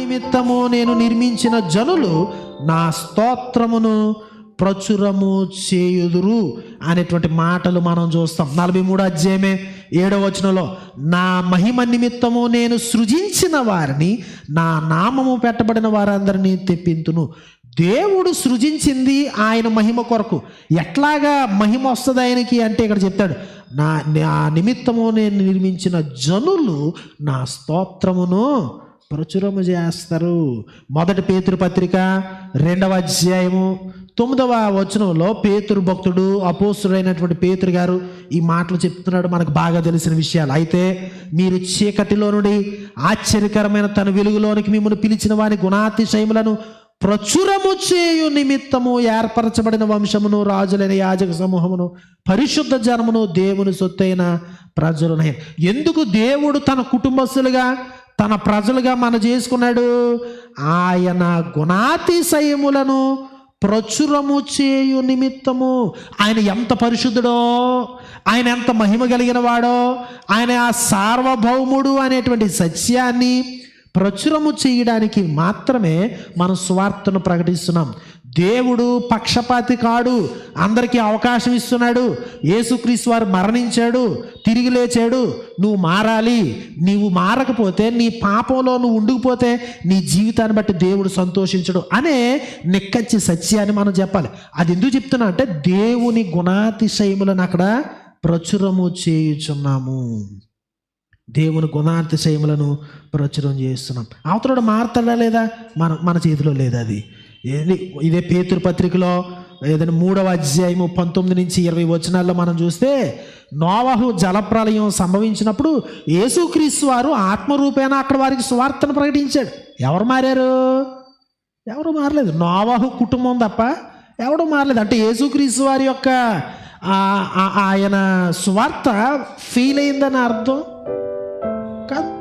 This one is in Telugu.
నిమిత్తము నేను నిర్మించిన జనులు నా స్తోత్రమును ప్రచురము చేయుదురు అనేటువంటి మాటలు మనం చూస్తాం. నలభై మూడు అధ్యాయమే ఏడవ వచనంలో నా మహిమ నిమిత్తము నేను సృజించిన వారిని నా నామము పెట్టబడిన వారందరినీ తెప్పింతును. దేవుడు సృజించింది ఆయన మహిమ కొరకు. ఎట్లాగా మహిమ వస్తుంది ఆయనకి అంటే ఇక్కడ చెప్తాడు నా నా నిమిత్తము నేను నిర్మించిన జనులు నా స్తోత్రమును ప్రచురము చేస్తారు. మొదటి పేతురు పత్రిక రెండవ అధ్యాయము తొమ్మిదవ వచనంలో పేతురు భక్తుడు అపోసుడైనటువంటి పేతురు గారు ఈ మాటలు చెప్తున్నాడు. మనకు బాగా తెలిసిన విషయాలు. అయితే మీరు చీకటిలో నుండి ఆశ్చర్యకరమైన తన వెలుగులోనికి మిమ్మల్ని పిలిచిన వారి గుణాతిశయములను ప్రచురము చేయు నిమిత్తము ఏర్పరచబడిన వంశమును రాజులైన యాజక సమూహమును పరిశుద్ధ జనమును దేవుని సొత్తైన ప్రజలునై. ఎందుకు దేవుడు తన కుటుంబస్తులుగా తన ప్రజలుగా మన చేసుకున్నాడు. ఆయన గుణాతిశయములను ప్రచురము చేయు నిమిత్తము. ఆయన ఎంత పరిశుద్ధుడో ఆయన ఎంత మహిమ కలిగిన వాడో ఆయన ఆ సార్వభౌముడు అనేటువంటి సత్యాన్ని ప్రచురము చేయడానికి మాత్రమే మనం స్వార్థను ప్రకటిస్తున్నాం. దేవుడు పక్షపాతి కాడు. అందరికీ అవకాశం ఇస్తున్నాడు. యేసుక్రీస్తు వారు మరణించాడు. తిరిగి లేచాడు. నువ్వు మారాలి. నీవు మారకపోతే నీ పాపంలో నువ్వు ఉండుకుపోతే నీ జీవితాన్ని బట్టి దేవుడు సంతోషించడు అనే నిక్కచ్చి సత్యాన్ని మనం చెప్పాలి. అది ఎందుకు చెప్తున్నా అంటే దేవుని గుణాతిశయములను అక్కడ ప్రచురము చేయుచున్నాము. దేవుని గుణాతిశయములను ప్రచురం చేస్తున్నాం. అవతలడు మారతాడా లేదా? మన మన చేతిలో లేదా అది. ఇదే పేతురు పత్రికలో ఏదైనా మూడవ అధ్యాయము పంతొమ్మిది నుంచి ఇరవై వచనాల్లో మనం చూస్తే నోవాహు జలప్రలయం సంభవించినప్పుడు యేసుక్రీస్తు వారు ఆత్మరూపేణ అక్కడ వారికి స్వార్థను ప్రకటించాడు. ఎవరు మారారు? ఎవరు మారలేదు. నోవాహు కుటుంబం తప్ప ఎవడు మారలేదు. అంటే యేసుక్రీస్తు వారి యొక్క ఆయన స్వార్థ ఫీల్ అయిందని అర్థం కాదు.